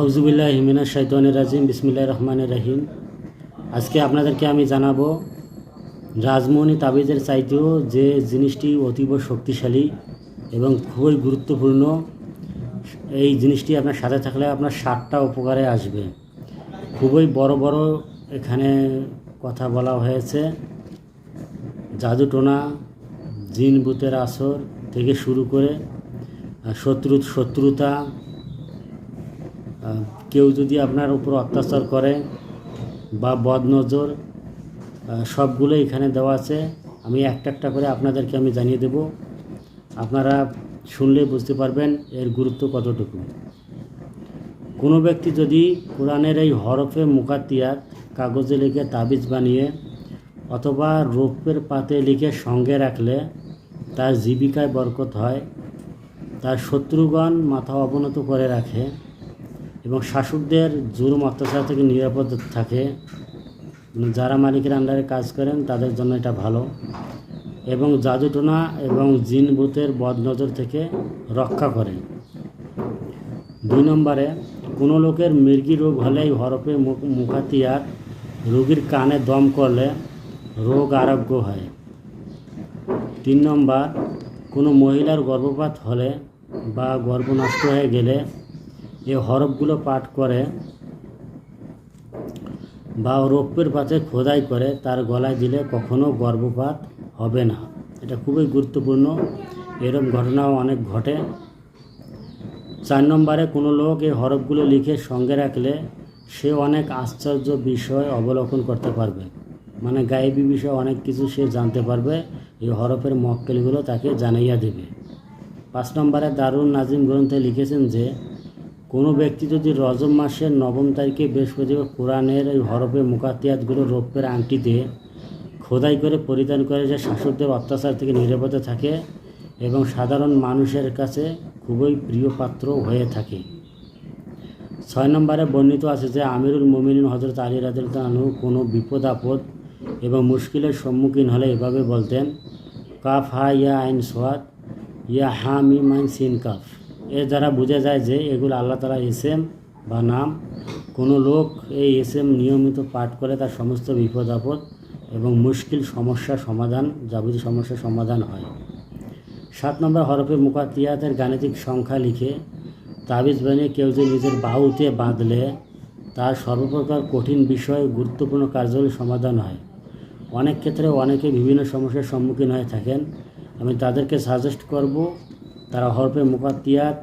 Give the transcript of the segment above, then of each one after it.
আউজুবিল্লাহ হিমিনা শৈতানের রাজিম বিসমিল্লাহ রহমানের রহিম। আজকে আপনাদেরকে আমি জানাব রাজমোহনী তাবিজের চাইতেও যে জিনিসটি অতীব শক্তিশালী এবং খুবই গুরুত্বপূর্ণ, এই জিনিসটি আপনার সাথে থাকলে আপনার সাতটা উপকারে আসবে। খুবই বড় বড় এখানে কথা বলা হয়েছে জাদুটোনা জিন ভূতের আসর থেকে শুরু করে শত্রু শত্রুতা কেউ যদি আপনার উপর অত্যাচার করে বা বদনজর সবগুলো এখানে দেওয়া আছে। আমি একটা একটা করে আপনাদেরকে আমি জানিয়ে দেব। আপনারা শুনলে বুঝতে পারবেন এর গুরুত্ব কতটুকু। কোনো ব্যক্তি যদি কোরআনের এই হরফে মুকাত্তিয়াত কাগজে লিখে তাবিজ বানিয়ে অথবা রৌপ্যের পাতে লিখে সঙ্গে রাখলে তার জীবিকায় বরকত হয়, তার শত্রুগণ মাথা অবনত করে রাখে এবং শাসকদের জুলুম অত্যাচার থেকে নিরাপদ থাকে। মানে যারা মালিকের আন্ডারে কাজ করেন, তাদের জন্য এটা ভালো। এবং জাদুটোনা এবং জিন ভূতের বদনজর থেকে রক্ষা করে দুই নম্বরে, কোনো লোকের মৃগী রোগ হলে এই হরফে মুখ- মুখাতিয়ার রোগীর কানে দম করলে রোগ আরোগ্য হয়। তিন নম্বর, কোনো মহিলার গর্ভপাত হলে বা গর্ভ নষ্ট হয়ে গেলে এই হরফগুলো পাঠ করে বা রৌপ্যের পাতে খোদাই করে, তার গলায় দিলে কখনো গর্ভপাত হবে না। এটা খুবই গুরুত্বপূর্ণ। এরকম ঘটনাও অনেক ঘটে। চার নম্বরে কোনো লোক এই হরফগুলো লিখে সঙ্গে রাখলে সে অনেক আশ্চর্য বিষয় অবলোকন করতে পারবে। মানে গায়েবী বিষয়ে অনেক কিছু সে জানতে পারবে। এই হরফের মক্কেলগুলো তাকে জানাইয়া দেবে। পাঁচ নম্বরে দারুণ নাজিম গ্রন্থে লিখেছেন যে কোনো ব্যক্তি যদি রজব মাসের নবম তারিখে বৃহস্পতিবার কোরআনের এই হরফে মুকাতিয়াতগুলো রৌপ্যের আংটিতে খোদাই করে পরিধান করে যে শাসকদের অত্যাচার থেকে নিরাপদে থাকে এবং সাধারণ মানুষের কাছে খুবই প্রিয় পাত্র হয়ে থাকে। ছয় নম্বরে বর্ণিত আছে যে, আমিরুল মোমিনিন হজরত আলী রাজু কোনো বিপদ আপদ এবং মুশকিলের সম্মুখীন হলে এভাবে বলতেন, কাফ হা ইয়া আইন সোয়াদ, ইয়া হা মি মাইন সিন কাফ। এর দ্বারা বোঝা যায় যে এগুলো আল্লাহ তালা এসএম বা নাম। কোনো লোক এই এসএম নিয়মিত পাঠ করে তার সমস্ত বিপদ আপদ এবং মুশকিল সমস্যা সমাধান, যাবতীয় সমস্যার সমাধান হয়। সাত নম্বর হরফে মুকাতিয়াতের গাণিতিক সংখ্যা লিখে তাবিজ বানিয়ে কেউ যে নিজের বাহুতে বাঁধলে তার সর্বপ্রকার কঠিন বিষয়, গুরুত্বপূর্ণ কার্যাবলী সমাধান হয়। অনেক ক্ষেত্রে অনেকে বিভিন্ন সমস্যার সম্মুখীন হয়ে থাকেন। আমি তাদেরকে সাজেস্ট করব তারা হরফে মুকাতিয়াত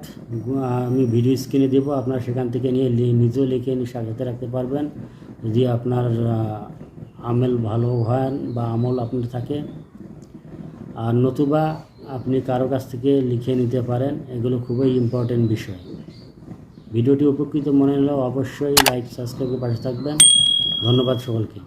আমি ভিডিও স্ক্রিনে দেবো, আপনারা সেখান থেকে নিয়ে নিজেও লিখে নিয়ে সাজাতে রাখতে পারবেন। যদি আপনার আমেল ভালো হয় বা আমল আপনার থাকে। আর নতুবা আপনি কারও কাছ থেকে লিখে নিতে পারেন, এগুলো খুবই ইম্পর্টেন্ট বিষয়। ভিডিওটি উপকৃত মনে হলেও অবশ্যই লাইক সাবস্ক্রাইবের পাশে থাকবেন। ধন্যবাদ সকলকে।